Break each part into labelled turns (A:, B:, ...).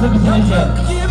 A: 这个不能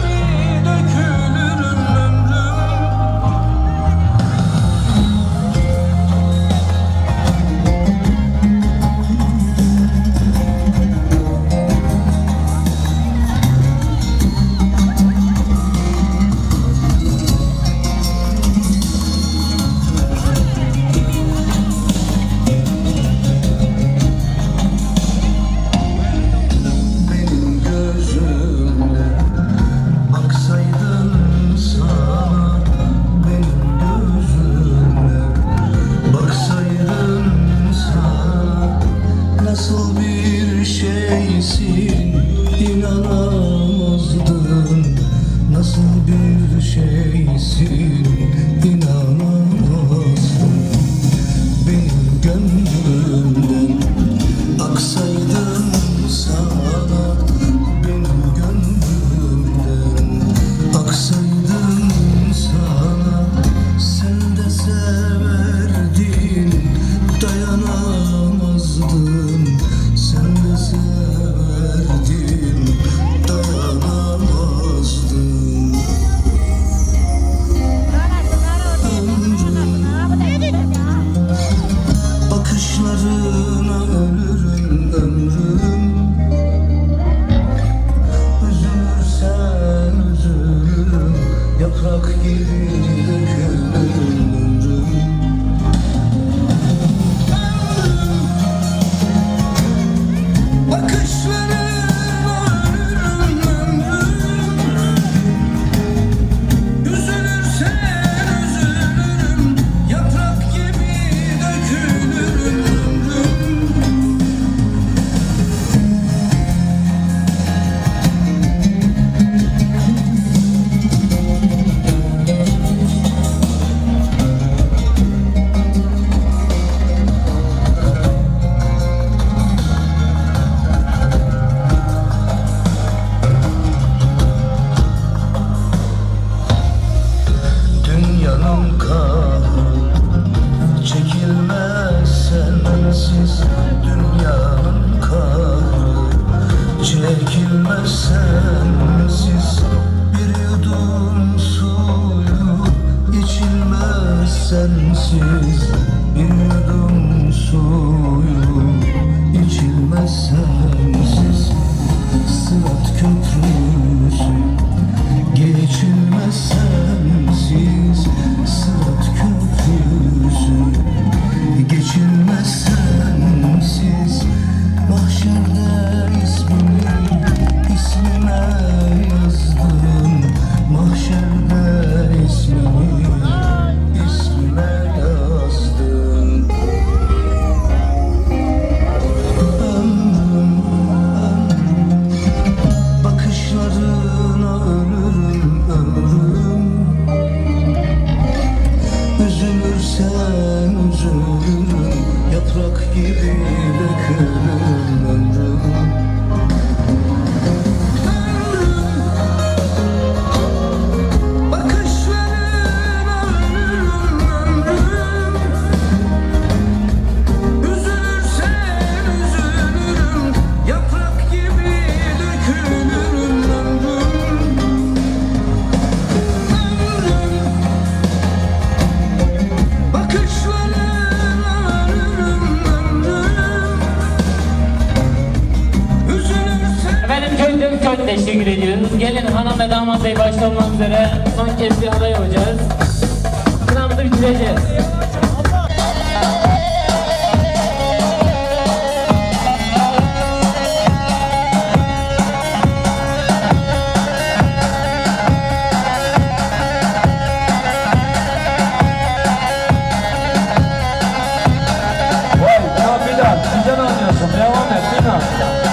A: conheci Çekilmez sensiz dünyanın kahrı Çekilmez sensiz bir yudum suyu. İçilmez bir yudum suyu. İçilmez
B: world. Ramazan Bey başta olmak üzere son kez bir halay olacağız. Kınamızı bitireceğiz.
C: Devam et,
D: Sinan.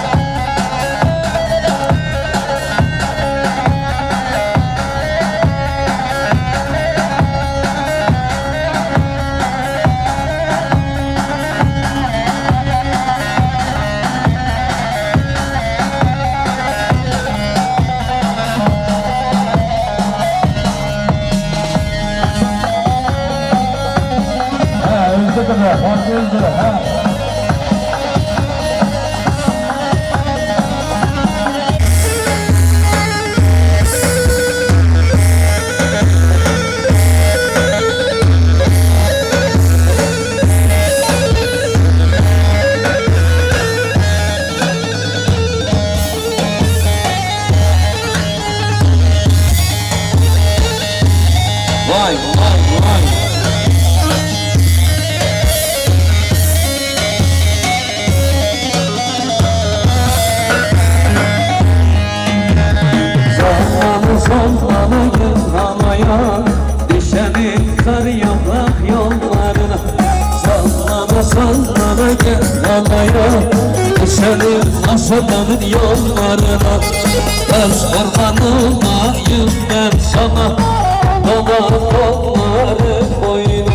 D: seni Asadanın yollarına Öz kurban olayım ben sana Dolar kolları boyuna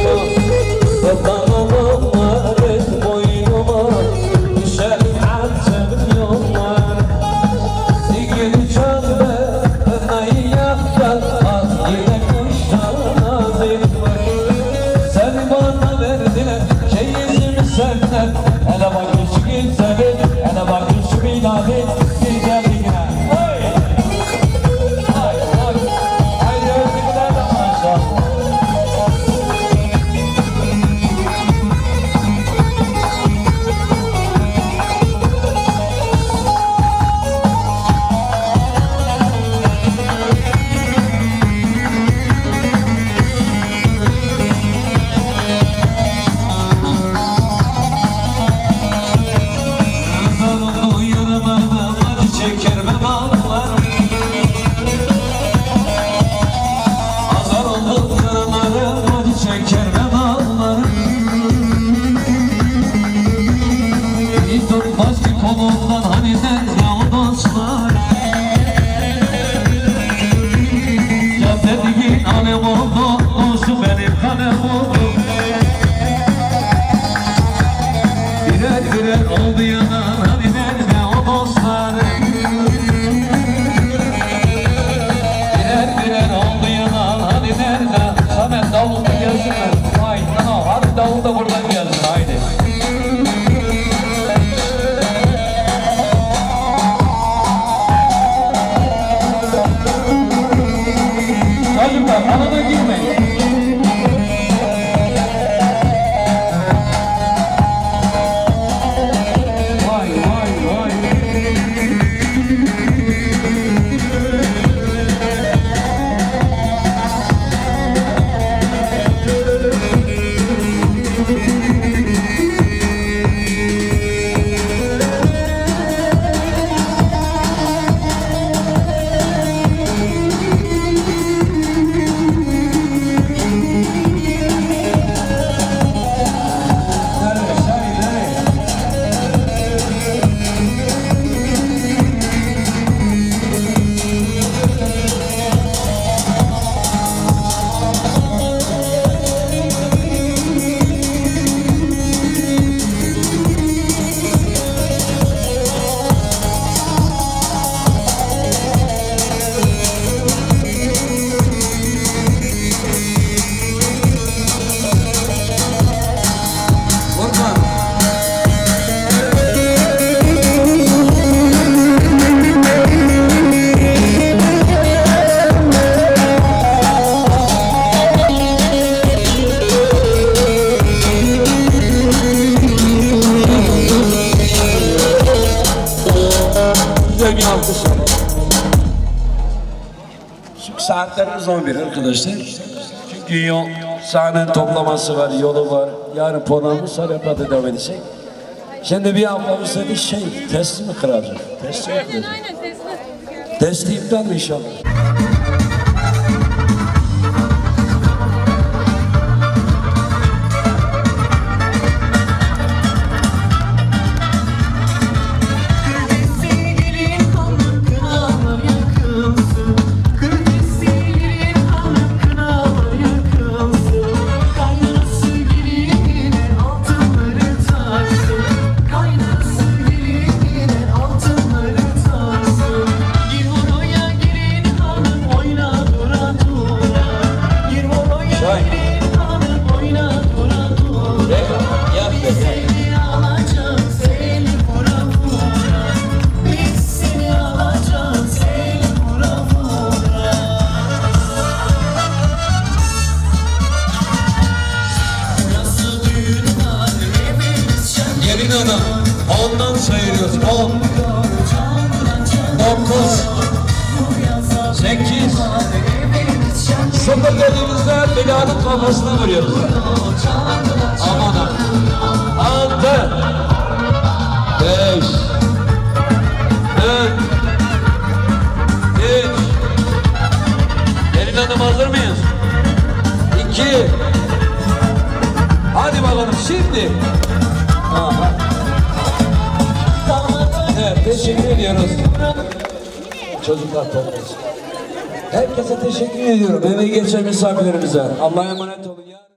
D: anıldı yana. Saatlerimiz 11 arkadaşlar. Çünkü yol, sahne toplaması var, yolu var. Yarın programımız Halep'e devam edecek. Şimdi bir ablamız dedi şey, testi mi kıracak? Testi mi kıracak? Testi iptal mi inşallah? Ondan sayıyoruz. On. Dokuz. Sekiz. Sıfır dediğimizde binanın kafasına vuruyoruz. Aman ha. Altı. Beş. Dört. Üç. Gelin hanım hazır mıyız? İki. Hadi bakalım şimdi. Teşekkür ediyoruz. Çocuklar toplasın. Herkese teşekkür ediyorum. Eve geçen misafirlerimize. Allah'a emanet olun.